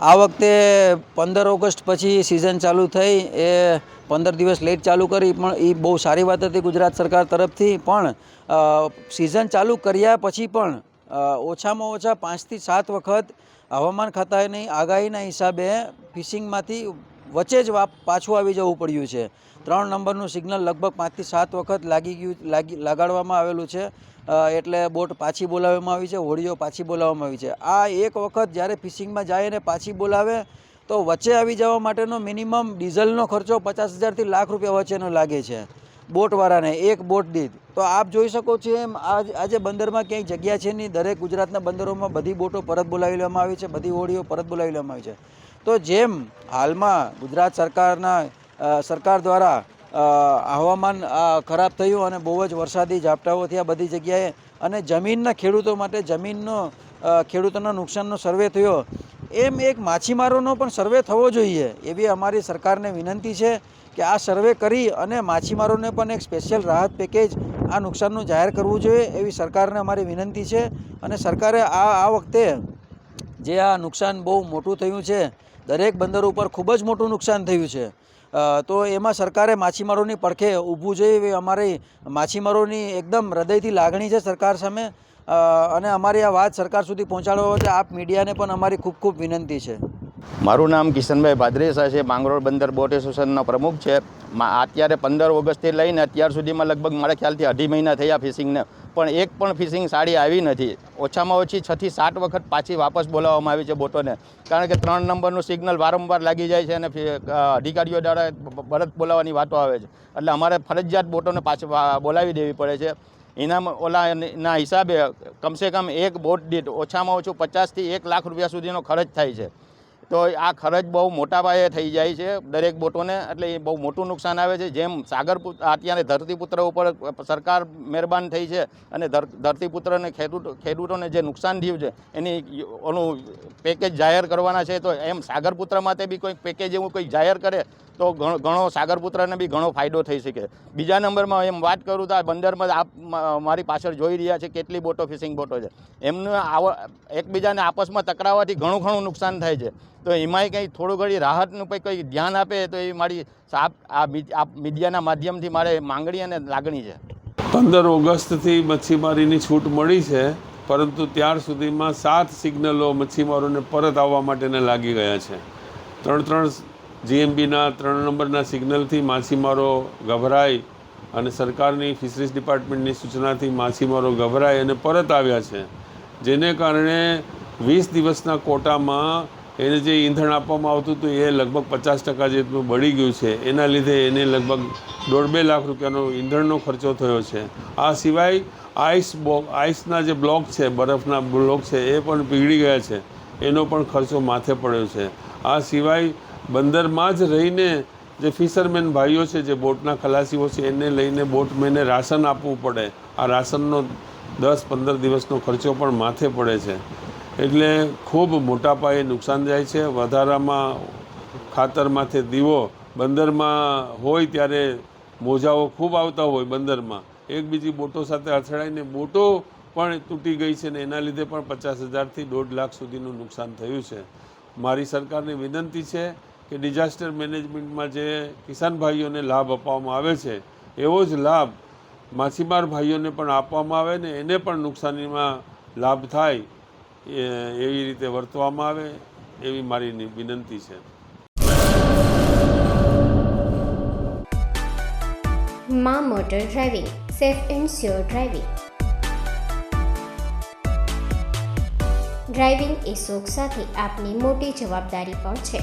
આ વખતે પંદર ઓગસ્ટ પછી સિઝન ચાલુ થઈ. એ પંદર દિવસ લેટ ચાલુ કરી, પણ એ બહુ સારી વાત હતી ગુજરાત સરકાર તરફથી. પણ સિઝન ચાલુ કર્યા પછી પણ ઓછામાં ઓછા પાંચથી સાત વખત હવામાન ખાતાની આગાહીના હિસાબે ફિશિંગમાંથી વચ્ચે જ પાછું આવી જવું પડ્યું છે. ત્રણ નંબરનું સિગ્નલ લગભગ પાંચથી સાત વખત લાગી ગયું, લાગી, લગાડવામાં આવેલું છે. એટલે બોટ પાછી બોલાવવામાં આવી છે, હોડીઓ પાછી બોલાવવામાં આવી છે. આ એક વખત જ્યારે ફિશિંગમાં જાય અને પાછી બોલાવે, તો વચ્ચે આવી જવા માટેનો મિનિમમ ડીઝલનો ખર્ચો પચાસ હજારથી લાખ રૂપિયા વચ્ચેનો લાગે છે, બોટવાળાને, એક બોટ દીધ તો આપ જોઈ શકો છો એમ આજે બંદરમાં ક્યાંય જગ્યા છે નહીં. દરેક ગુજરાતના બંદરોમાં બધી બોટો પરત બોલાવી લેવામાં આવી છે, બધી હોડીઓ પરત બોલાવી લેવામાં આવી છે. તો જેમ હાલમાં ગુજરાત સરકારના સરકાર દ્વારા હવામાન ખરાબ થયું અને બહુ જ વરસાદી ઝાપટાઓ થયા બધી જગ્યાએ અને જમીનના ખેડૂતો માટે જમીનનો ખેડૂતોના નુકસાનનો સર્વે થયો, એમ એક માછીમારોનો પણ સર્વે થવો જોઈએ એવી અમારી સરકારને વિનંતી છે કે આ સર્વે કરી અને માછીમારોને પણ એક સ્પેશિયલ રાહત પેકેજ આ નુકસાનનું જાહેર કરવું જોઈએ એવી સરકારને અમારી વિનંતી છે અને સરકારે આ આ વખતે જે આ નુકસાન બહુ મોટું થયું છે. દરેક બંદર ઉપર ખૂબ જ મોટું નુકસાન થયું છે. તો એમાં સરકારે માછીમારોની પડખે ઊભું જોઈએ એવી અમારી માછીમારોની એકદમ હૃદયથી લાગણી છે સરકાર સામે. અને અમારી આ વાત સરકાર સુધી પહોંચાડવા માટે આપ મીડિયાને પણ અમારી ખૂબ ખૂબ વિનંતી છે. મારું નામ કિશનભાઈ ભાદરેસા છે, માંગરોળ બંદર બોટ એસોસિએશનનો પ્રમુખ છે. અત્યારે પંદર ઓગસ્ટથી લઈને અત્યાર સુધીમાં લગભગ મારા ખ્યાલથી અઢી મહિના થયા ફિશિંગને. પણ એક પણ ફિશિંગ સાડી આવી નથી. ઓછામાં ઓછી છથી સાત વખત પાછી વાપસ બોલાવવામાં આવી છે બોટોને. કારણ કે ત્રણ નંબરનું સિગ્નલ વારંવાર લાગી જાય છે અને અધિકારીઓ દ્વારા પરત બોલાવવાની વાતો આવે છે. એટલે અમારે ફરજિયાત બોટોને પાછી બોલાવી દેવી પડે છે. એના ઓલાના હિસાબે કમસે કમ એક બોટ દીઠ ઓછામાં ઓછું પચાસથી એક લાખ રૂપિયા સુધીનો ખર્ચ થાય છે. તો આ ખર્ચ બહુ મોટા પાયે થઈ જાય છે દરેક બોટોને. એટલે એ બહુ મોટું નુકસાન આવે છે. જેમ સાગર અત્યારે ધરતીપુત્ર ઉપર સરકાર મહેરબાન થઈ છે અને ધરતીપુત્રને ખેડૂત, ખેડૂતોને જે નુકસાન થયું છે, એની ઓનું પેકેજ જાહેર કરવાના છે. તો એમ સાગરપુત્ર માટે બી કોઈ પેકેજ એવું કોઈ જાહેર કરે તો ઘણો સાગરપુત્રને બી ઘણો ફાયદો થઈ શકે. બીજા નંબરમાં એમ વાત કરું તો આ બંદરમાં આપ મારી પાછળ જોઈ રહ્યા છે કેટલી બોટો, ફિશિંગ બોટો છે. એમને આવ, એકબીજાને આપસમાં ટકરાવવાથી ઘણું ઘણું નુકસાન થાય છે. તો એમાંય કંઈ થોડું ઘણી રાહતનું કંઈ કંઈ ધ્યાન આપે તો એ મારી સાપ, આ મીડિયાના માધ્યમથી મારે માંગણી અને લાગણી છે. પંદર ઓગસ્ટથી મચ્છીમારીની છૂટ મળી છે, પરંતુ ત્યાર સુધીમાં સાત સિગ્નલો મચ્છીમારોને પરત આવવા માટેને લાગી ગયા છે. ત્રણ ત્રણ જીએમબીના ત્રણ નંબરના સિગ્નલથી માછીમારો ગભરાય અને સરકારની ફિશરીઝ ડિપાર્ટમેન્ટની સૂચનાથી માછીમારો ગભરાય અને પરત આવ્યા છે. જેને કારણે વીસ દિવસના કોટામાં એને જે ઈંધણ આપવામાં આવતું હતું એ લગભગ પચાસ ટકા જેટલું બળી ગયું છે. એના લીધે એને લગભગ દોઢ બે લાખ રૂપિયાનો ઈંધણનો ખર્ચો થયો છે. આ સિવાય આઈસ બો, આઈસના જે બ્લોક છે, બરફના બ્લોક છે, એ પણ પીગળી ગયા છે. એનો પણ ખર્ચો માથે પડ્યો છે. આ સિવાય બંદરમાં જ રહીને જે ફિશરમેન ભાઈઓ છે, જે બોટના ખલાસીઓ છે, એને લઈને બોટમેને રાશન આપવું પડે. આ રાશનનો દસ પંદર દિવસનો ખર્ચો પણ માથે પડે છે. એટલે ખૂબ મોટા પાયે નુકસાન જાય છે. વધારામાં ખાતર માથે દીવો બંદરમાં હોય ત્યારે મોજાઓ ખૂબ આવતા હોય બંદરમાં. એકબીજી બોટો સાથે અથડાઈને બોટો પણ તૂટી ગઈ છે ને એના લીધે પણ પચાસ હજારથી દોઢ લાખ સુધીનું નુકસાન થયું છે. મારી સરકારને વિનંતી છે કે ડિઝાસ્ટર મેનેજમેન્ટમાં જે કિસાન ભાઈઓને લાભ આપવામાં આવે છે, એવો જ લાભ માછીમાર ભાઈઓને પણ આપવામાં આવે ને એને પણ નુકસાનીમાં લાભ થાય એવી રીતે વર્તવામાં આવે, એવી મારી વિનંતી છે. મા motor driving, safe and sure driving. Driving એ શોખ સાથે આપની મોટી જવાબદારી પણ છે.